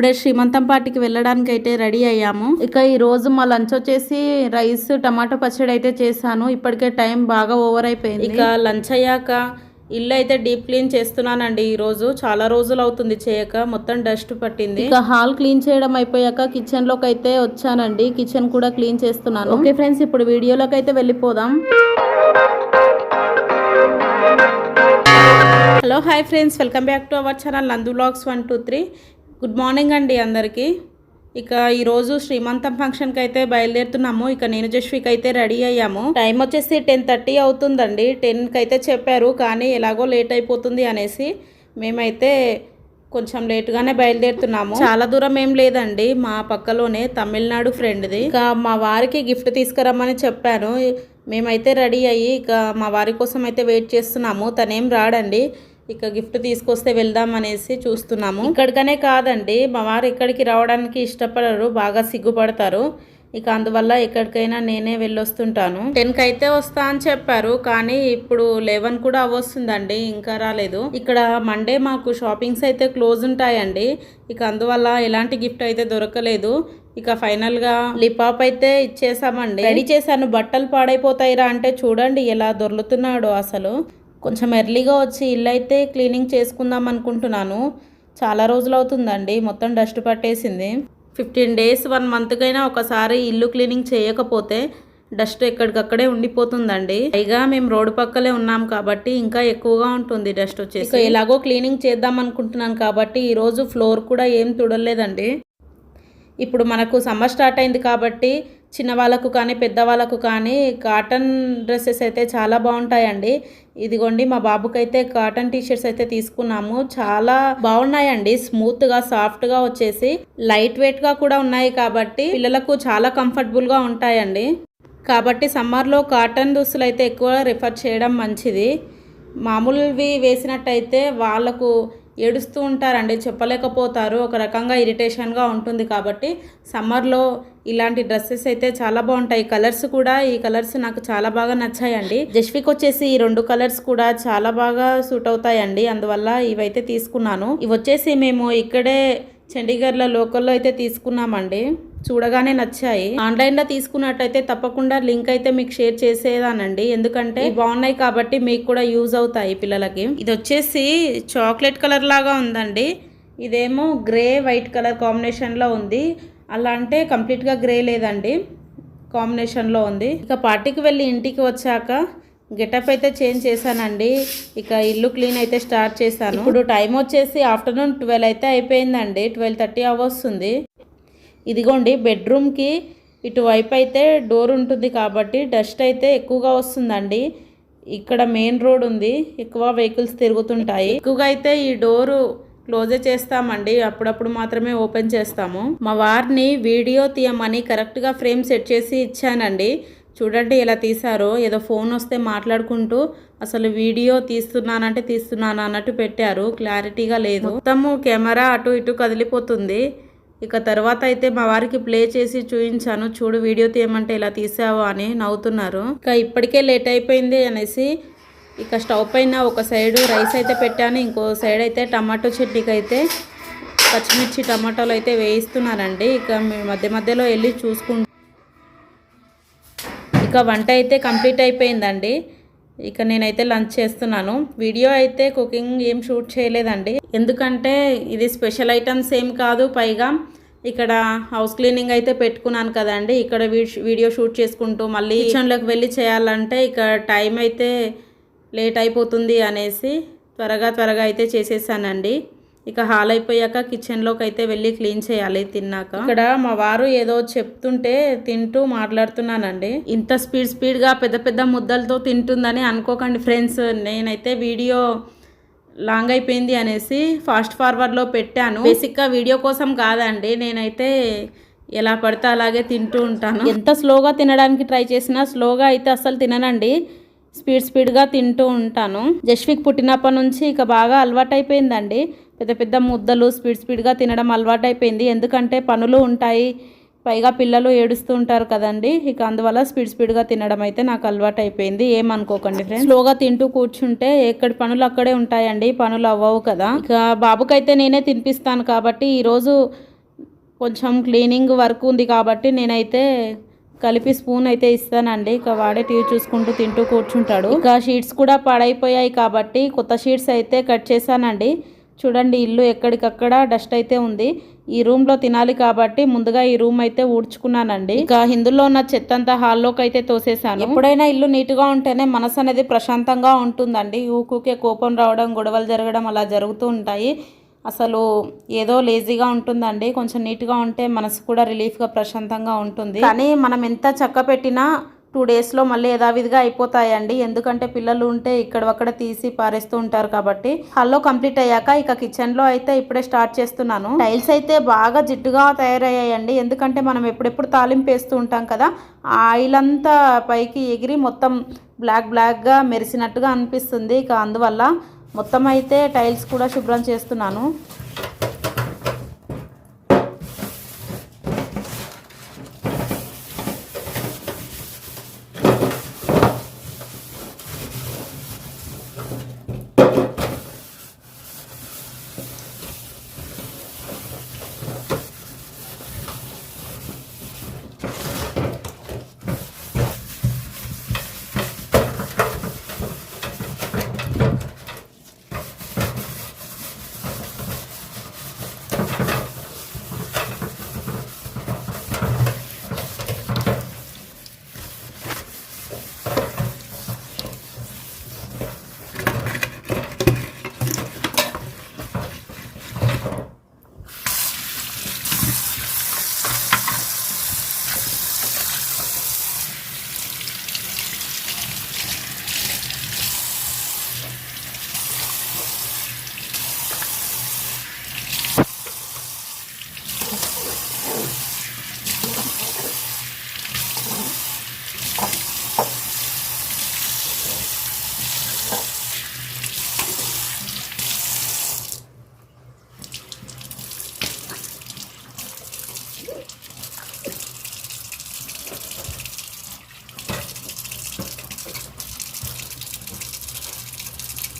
ఇప్పుడే శ్రీమంతం పార్టీకి వెళ్ళడానికి అయితే రెడీ అయ్యాము. ఇక ఈ రోజు మా లంచ్ వచ్చేసి రైస్ టమాటో పచ్చడి అయితే చేశాను. ఇప్పటికే టైం బాగా ఓవర్ అయిపోయింది. ఇక లంచ్ అయ్యాక ఇల్లు అయితే డీప్ క్లీన్ చేస్తున్నానండి ఈ రోజు. చాలా రోజులు అవుతుంది చేయక మొత్తం డస్ట్ పట్టింది. ఇక హాల్ క్లీన్ చేయడం అయిపోయాక కిచెన్లోకి అయితే వచ్చానండి. కిచెన్ కూడా క్లీన్ చేస్తున్నాను. ఓకే ఫ్రెండ్స్ ఇప్పుడు వీడియోలోకి అయితే వెళ్ళిపోదాం. Hello hi friends. Welcome back to our channel నందు blogs one two three. Good morning అండి అందరికీ. ఇక ఈరోజు శ్రీమంతం ఫంక్షన్కి అయితే బయలుదేరుతున్నాము. ఇక నేను జస్విక్ అయితే రెడీ అయ్యాము. టైం వచ్చేసి టెన్ థర్టీ అవుతుందండి. టెన్కి అయితే చెప్పారు కానీ ఎలాగో లేట్ అయిపోతుంది అనేసి మేమైతే కొంచెం లేటుగానే బయలుదేరుతున్నాము. చాలా దూరం ఏం లేదండి. మా పక్కలోనే తమిళనాడు ఫ్రెండ్ది ఇక మా వారికి గిఫ్ట్ తీసుకురమ్మని చెప్పాను. మేమైతే రెడీ అయ్యి ఇక మా వారి కోసం అయితే వెయిట్ చేస్తున్నాము. తనేం రాడండి. ఇక గిఫ్ట్ తీసుకొస్తే వెళ్దాం అనేసి చూస్తున్నాము. ఇక్కడికనే కాదండి మా వారు ఇక్కడికి రావడానికి ఇష్టపడరు బాగా సిగ్గుపడతారు. ఇక అందువల్ల ఎక్కడికైనా నేనే వెళ్ళొస్తుంటాను. టెన్కి అయితే వస్తా అని చెప్పారు కానీ ఇప్పుడు లెవెన్ కూడా అవస్తుందండి ఇంకా రాలేదు. ఇక్కడ మండే మాకు షాపింగ్స్ అయితే క్లోజ్ ఉంటాయండి ఇక అందువల్ల ఎలాంటి గిఫ్ట్ అయితే దొరకలేదు. ఇక ఫైనల్గా లిపాప్ అయితే ఇచ్చేసామండి. రెడీ చేశాను బట్టలు పాడైపోతాయిరా అంటే చూడండి ఎలా దొర్లుతున్నాడో అసలు. కొంచెం ఎర్లీగా వచ్చి ఇల్లు అయితే క్లీనింగ్ చేసుకుందాం అనుకుంటున్నాను. చాలా రోజులు అవుతుందండి మొత్తం డస్ట్ పట్టేసింది. ఫిఫ్టీన్ డేస్ వన్ మంత్కైనా ఒకసారి ఇల్లు క్లీనింగ్ చేయకపోతే డస్ట్ ఎక్కడికక్కడే ఉండిపోతుందండి. పైగా మేము రోడ్డు పక్కలే ఉన్నాం కాబట్టి ఇంకా ఎక్కువగా ఉంటుంది డస్ట్ వచ్చేసి. ఇక ఎలాగో క్లీనింగ్ చేద్దాం అనుకుంటున్నాను కాబట్టి ఈరోజు ఫ్లోర్ కూడా ఏం తుడలేదండి. ఇప్పుడు మనకు సమ్మర్ స్టార్ట్ అయింది కాబట్టి చిన్నవాళ్ళకు కానీ పెద్దవాళ్ళకు కానీ కాటన్ డ్రెస్సెస్ అయితే చాలా బాగుంటాయండి. ఇదిగోండి మా బాబుకైతే కాటన్ టీషర్ట్స్ అయితే తీసుకున్నాము. చాలా బాగున్నాయండి. స్మూత్గా సాఫ్ట్గా వచ్చేసి లైట్ వెయిట్గా కూడా ఉన్నాయి కాబట్టి పిల్లలకు చాలా కంఫర్టబుల్గా ఉంటాయండి. కాబట్టి సమ్మర్లో కాటన్ దుస్తులు అయితే ఎక్కువ రిఫర్ చేయడం మంచిది. మామూలువి వేసినట్టయితే వాళ్ళకు ఏడుస్తూ ఉంటారండి. చెప్పలేకపోతారు. ఒక రకంగా ఇరిటేషన్గా ఉంటుంది కాబట్టి సమ్మర్లో ఇలాంటి డ్రెస్సెస్ అయితే చాలా బాగుంటాయి. కలర్స్ కూడా ఈ కలర్స్ నాకు చాలా బాగా నచ్చాయండి. జస్విక్ వచ్చేసి ఈ రెండు కలర్స్ కూడా చాలా బాగా సూట్ అవుతాయండి. అందువల్ల ఇవైతే తీసుకున్నాను. ఇవి వచ్చేసి మేము ఇక్కడే చండీగఢ్లో లోకల్లో అయితే తీసుకున్నామండి. చూడగానే నచ్చాయి. ఆన్లైన్లో తీసుకున్నట్టయితే తప్పకుండా లింక్ అయితే మీకు షేర్ చేసేదానండి. ఎందుకంటే బాగున్నాయి కాబట్టి మీకు కూడా యూజ్ అవుతాయి పిల్లలకి. ఇది వచ్చేసి చాక్లెట్ కలర్ లాగా ఉందండి. ఇదేమో గ్రే వైట్ కలర్ కాంబినేషన్లో ఉంది. అలా అంటే కంప్లీట్గా గ్రే లేదండి. కాంబినేషన్లో ఉంది. ఇక పార్టీకి వెళ్ళి ఇంటికి వచ్చాక గెటప్ అయితే చేంజ్ చేశానండి. ఇక ఇల్లు క్లీన్ అయితే స్టార్ట్ చేశాను. ఇప్పుడు టైం వచ్చేసి ఆఫ్టర్నూన్ ట్వెల్వ్ అయితే అయిపోయిందండి. ట్వెల్వ్ థర్టీ అవర్స్తుంది ఇదిగోండి బెడ్రూమ్కి ఇటువైపు అయితే డోర్ ఉంటుంది కాబట్టి డస్ట్ అయితే ఎక్కువగా వస్తుందండి. ఇక్కడ మెయిన్ రోడ్ ఉంది. ఎక్కువ వెహికల్స్ తిరుగుతుంటాయి. ఎక్కువగా అయితే ఈ డోరు క్లోజే చేస్తామండి. అప్పుడప్పుడు మాత్రమే ఓపెన్ చేస్తాము. మా వారిని వీడియో తీయమని కరెక్ట్గా ఫ్రేమ్ సెట్ చేసి ఇచ్చానండి. చూడండి ఎలా తీశారో. ఏదో ఫోన్ వస్తే మాట్లాడుకుంటూ అసలు వీడియో తీస్తున్నానంటే తీస్తున్నాను అన్నట్టు పెట్టారు. క్లారిటీగా లేదు. మొత్తము కెమెరా అటు ఇటు కదిలిపోతుంది. ఇక తర్వాత అయితే మా వారికి ప్లే చేసి చూపించాను చూడు వీడియో తీయమంటే ఇలా తీసావు అని నవ్వుతున్నారు. ఇక ఇప్పటికే లేట్ అయిపోయింది అనేసి ఇక స్టవ్ పైన ఒక సైడ్ రైస్ అయితే పెట్టాను. ఇంకో సైడ్ అయితే టమాటో చట్నీకి అయితే పచ్చిమిర్చి టమాటోలు అయితే వేయిస్తున్నారండి. ఇక మేము మధ్య మధ్యలో వెళ్ళి చూసుకుంటూ ఇక వంట అయితే కంప్లీట్ అయిపోయిందండి. ఇక నేనైతే లంచ్ చేస్తున్నాను. వీడియో అయితే కుకింగ్ ఏం షూట్ చేయలేదండి. ఎందుకంటే ఇది స్పెషల్ ఐటమ్స్ ఏం కాదు పైగా ఇక్కడ హౌస్ క్లీనింగ్ అయితే పెట్టుకున్నాను కదండి. ఇక్కడ వీడియో షూట్ చేసుకుంటూ మళ్ళీ కిచెన్లోకి వెళ్ళి చేయాలంటే ఇక టైం అయితే లేట్ అయిపోతుంది అనేసి త్వరగా త్వరగా అయితే చేసేసానండి. ఇక హాల్ అయిపోయాక కిచెన్లోకి అయితే వెళ్ళి క్లీన్ చేయాలి తిన్నాక. ఇక్కడ మా వారు ఏదో చెప్తుంటే తింటూ మాట్లాడుతున్నానండి. ఇంత స్పీడ్ స్పీడ్గా పెద్ద పెద్ద ముద్దలతో తింటుందని అనుకోకండి ఫ్రెండ్స్. నేనైతే వీడియో లాంగ్ అయిపోయింది అనేసి ఫాస్ట్ ఫార్వర్డ్లో పెట్టాను. బేసిక్గా వీడియో కోసం కాదండి నేనైతే ఎలా పడితే అలాగే తింటూ ఉంటాను. ఎంత స్లోగా తినడానికి ట్రై చేసినా స్లోగా అయితే అస్సలు తిననండి. స్పీడ్ స్పీడ్గా తింటూ ఉంటాను. జస్విక్ పుట్టినప్పటి నుంచి ఇక బాగా అలవాటైపోయిందండి. పెద్ద పెద్ద ముద్దలు స్పీడ్ స్పీడ్గా తినడం అలవాటైపోయింది. ఎందుకంటే పనులు ఉంటాయి పైగా పిల్లలు ఏడుస్తూ ఉంటారు కదండి. ఇక అందువల్ల స్పీడ్ స్పీడ్గా తినడం అయితే నాకు అలవాటు అయిపోయింది ఏమనుకోకండి ఫ్రెండ్స్ స్లోగా తింటూ కూర్చుంటే ఎక్కడి పనులు అక్కడే ఉంటాయండి. పనులు అవ్వవు కదా. ఇక బాబుకైతే నేనే తినిపిస్తాను కాబట్టి ఈరోజు కొంచెం క్లీనింగ్ వర్క్ ఉంది కాబట్టి నేనైతే కలిపి స్పూన్ అయితే ఇస్తానండి. ఇక వాడే టీవీ చూసుకుంటూ తింటూ కూర్చుంటాడు. ఇక షీట్స్ కూడా పాడైపోయాయి కాబట్టి కొత్త షీట్స్ అయితే కట్ చేశానండి. చూడండి ఇల్లు ఎక్కడికక్కడ డస్ట్ అయితే ఉంది. ఈ రూమ్లో తినాలి కాబట్టి ముందుగా ఈ రూమ్ అయితే ఊడ్చుకున్నానండి. ఇక హిందులో ఉన్న చెత్త అంతా హాల్లోకి అయితే తోసేసాను ఎప్పుడైనా ఇల్లు నీట్గా ఉంటేనే మనసు అనేది ప్రశాంతంగా ఉంటుందండి. ఊకూకే కోపం రావడం గొడవలు జరగడం అలా జరుగుతూ ఉంటాయి. అసలు ఏదో లేజీగా ఉంటుందండి. కొంచెం నీట్గా ఉంటే మనసు కూడా రిలీఫ్గా ప్రశాంతంగా ఉంటుంది. కానీ మనం ఎంత చక్క పెట్టినా టూ డేస్లో మళ్ళీ యథావిధిగా అయిపోతాయండి. ఎందుకంటే పిల్లలు ఉంటే ఇక్కడ అక్కడ తీసి పారేస్తూ ఉంటారు కాబట్టి. హల్లో కంప్లీట్ అయ్యాక ఇక కిచెన్లో అయితే ఇప్పుడే స్టార్ట్ చేస్తున్నాను. టైల్స్ అయితే బాగా జిడ్డుగా తయారయ్యాయండి. ఎందుకంటే మనం ఎప్పుడెప్పుడు తాలింపు వేస్తూ ఉంటాం కదా ఆ ఆయిల్ అంతా పైకి ఎగిరి మొత్తం బ్లాక్ బ్లాక్గా మెరిసినట్టుగా అనిపిస్తుంది. ఇక అందువల్ల మొత్తం అయితే టైల్స్ కూడా శుభ్రం చేస్తున్నాను.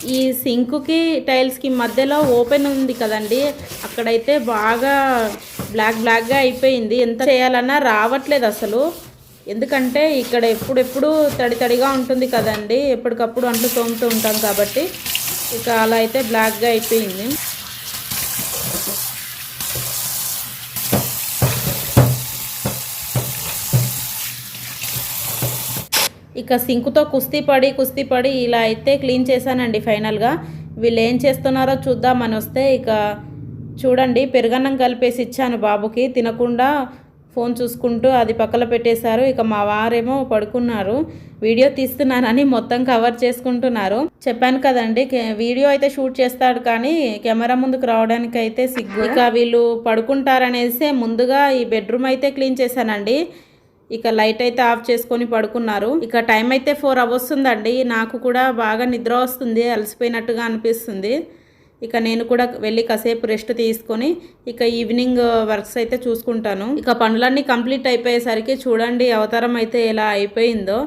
ఈ సింక్కి టైల్స్కి మధ్యలో ఓపెన్ ఉంది కదండి. అక్కడైతే బాగా బ్లాక్ బ్లాక్గా అయిపోయింది. ఎంత చేయాలన్నా రావట్లేదు అసలు. ఎందుకంటే ఇక్కడ ఎప్పుడెప్పుడు తడి తడిగా ఉంటుంది కదండి. ఎప్పటికప్పుడు అంట్లు తోముతూ ఉంటాం కాబట్టి ఇక అలా అయితే బ్లాక్గా అయిపోయింది. ఇక సింకుతో కుస్తీ పడి కుస్తీ పడి ఇలా అయితే క్లీన్ చేశానండి ఫైనల్గా. వీళ్ళు ఏం చేస్తున్నారో చూద్దామని వస్తే ఇక చూడండి పెరుగన్నం కలిపేసి ఇచ్చాను బాబుకి. తినకుండా ఫోన్ చూసుకుంటూ అది పక్కన పెట్టేశారు. ఇక మా వారేమో పడుకున్నారు. వీడియో తీస్తున్నానని మొత్తం కవర్ చేసుకుంటున్నారు. చెప్పాను కదండి వీడియో అయితే షూట్ చేస్తాడు కానీ కెమెరా ముందుకు రావడానికి అయితే సిగ్గు. ఇక వీళ్ళు పడుకుంటారనేసి ముందుగా ఈ బెడ్రూమ్ అయితే క్లీన్ చేశానండి. ఇక లైట్ అయితే ఆఫ్ చేసుకొని పడుకున్నారు. ఇక టైం అయితే ఫోర్ అవర్స్ ఉందండి. నాకు కూడా బాగా నిద్ర వస్తుంది అలసిపోయినట్టుగా అనిపిస్తుంది. ఇక నేను కూడా వెళ్ళి కాసేపు రెస్ట్ తీసుకొని ఇక ఈవినింగ్ వర్క్స్ అయితే చూసుకుంటాను. ఇక పనులన్నీ కంప్లీట్ అయిపోయేసరికి చూడండి అవతారం అయితే ఎలా అయిపోయిందో.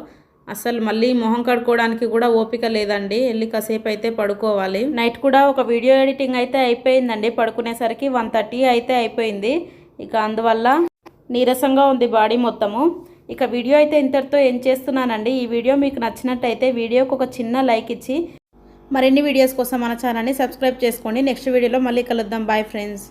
అసలు మళ్ళీ మొహం కడుక్కోవడానికి కూడా ఓపిక లేదండి. వెళ్ళి కాసేపు అయితే పడుకోవాలి. నైట్ కూడా ఒక వీడియో ఎడిటింగ్ అయితే అయిపోయిందండి. పడుకునేసరికి వన్ థర్టీ అయితే అయిపోయింది. ఇక అందువల్ల నీరసంగా ఉంది బాడీ మొత్తము. ఇక వీడియో అయితే ఇంతటితో ఏం చేస్తున్నానండి? ఈ వీడియో మీకు నచ్చినట్టయితే వీడియోకి ఒక చిన్న లైక్ ఇచ్చి మరిన్ని వీడియోస్ కోసం మన ఛానల్ని సబ్స్క్రైబ్ చేసుకోండి. నెక్స్ట్ వీడియోలో మళ్ళీ కలుద్దాం. Bye friends.